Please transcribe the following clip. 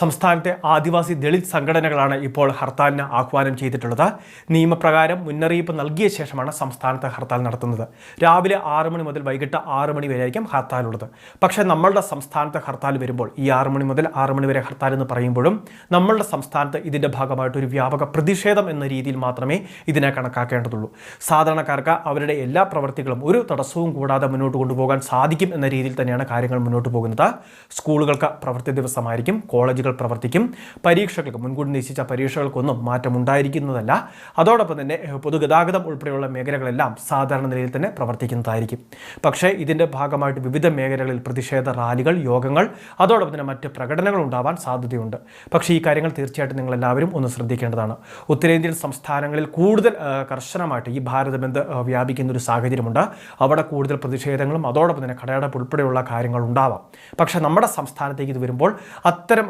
സംസ്ഥാനത്തെ ആദിവാസി ദളിത് സംഘടനകളാണ് ഇപ്പോൾ ഹർത്താലിന് ആഹ്വാനം ചെയ്തിട്ടുള്ളത്. നിയമപ്രകാരം മുന്നറിയിപ്പ് നൽകിയ ശേഷമാണ് സംസ്ഥാനത്ത് ഹർത്താൽ നടത്തുന്നത്. രാവിലെ ആറ് മണി മുതൽ വൈകിട്ട് ആറ് മണി വരെയായിരിക്കും ഹർത്താലുള്ളത്. പക്ഷേ നമ്മളുടെ സംസ്ഥാനത്ത് ഹർത്താൽ വരുമ്പോൾ ഈ ആറ് മണി മുതൽ ആറ് മണി വരെ ഹർത്താൽ എന്ന് പറയുമ്പോഴും നമ്മളുടെ സംസ്ഥാനത്ത് ഇതിന്റെ ഭാഗമായിട്ട് ഒരു വ്യാപക പ്രതിഷേധം എന്ന രീതിയിൽ മാത്രമേ ഇതിനെ കണക്കാക്കേണ്ടതുള്ളൂ. സാധാരണക്കാർക്ക് അവരുടെ എല്ലാ പ്രവർത്തികളും ഒരു തടസ്സവും കൂടാതെ മുന്നോട്ട് കൊണ്ടുപോകാൻ സാധിക്കും എന്ന രീതിയിൽ തന്നെയാണ് കാര്യങ്ങൾ മുന്നോട്ട് പോകുന്നത്. സ്കൂളുകൾക്ക് പ്രവൃത്തി ദിവസമായിരിക്കും കോളേജുകൾ പ്രവർത്തിക്കും. പരീക്ഷകൾക്ക് മുൻകൂട്ടി നിശ്ചയിച്ച പരീക്ഷകൾക്കൊന്നും മാറ്റമുണ്ടായിരിക്കുന്നതല്ല. അതോടൊപ്പം തന്നെ പൊതുഗതാഗതം ഉൾപ്പെടെയുള്ള മേഖലകളെല്ലാം സാധാരണ നിലയിൽ തന്നെ പ്രവർത്തിക്കുന്നതായിരിക്കും. പക്ഷേ ഇതിന്റെ ഭാഗമായിട്ട് വിവിധ മേഖലകളിൽ പ്രതിഷേധ റാലികൾ യോഗങ്ങൾ അതോടൊപ്പം തന്നെ മറ്റ് പ്രകടനങ്ങൾ ഉണ്ടാവാൻ സാധ്യതയുണ്ട്. പക്ഷേ ഈ കാര്യങ്ങൾ തീർച്ചയായിട്ടും നിങ്ങളെല്ലാവരും ഒന്ന് ശ്രദ്ധിക്കേണ്ടതാണ്. ഉത്തരേന്ത്യൻ സംസ്ഥാനങ്ങളിൽ കൂടുതൽ കർശനമായിട്ട് ഈ ഭാരത ബന്ധ വ്യാപിക്കുന്ന ഒരു സാഹചര്യമുണ്ട്. അവിടെ കൂടുതൽ പ്രതിഷേധങ്ങളും അതോടൊപ്പം തന്നെ കടയടപ്പ് ഉൾപ്പെടെയുള്ള കാര്യങ്ങൾ ഉണ്ടാവാം. പക്ഷേ നമ്മുടെ സംസ്ഥാനത്തേക്ക് ഇത് വരുമ്പോൾ അത്തരം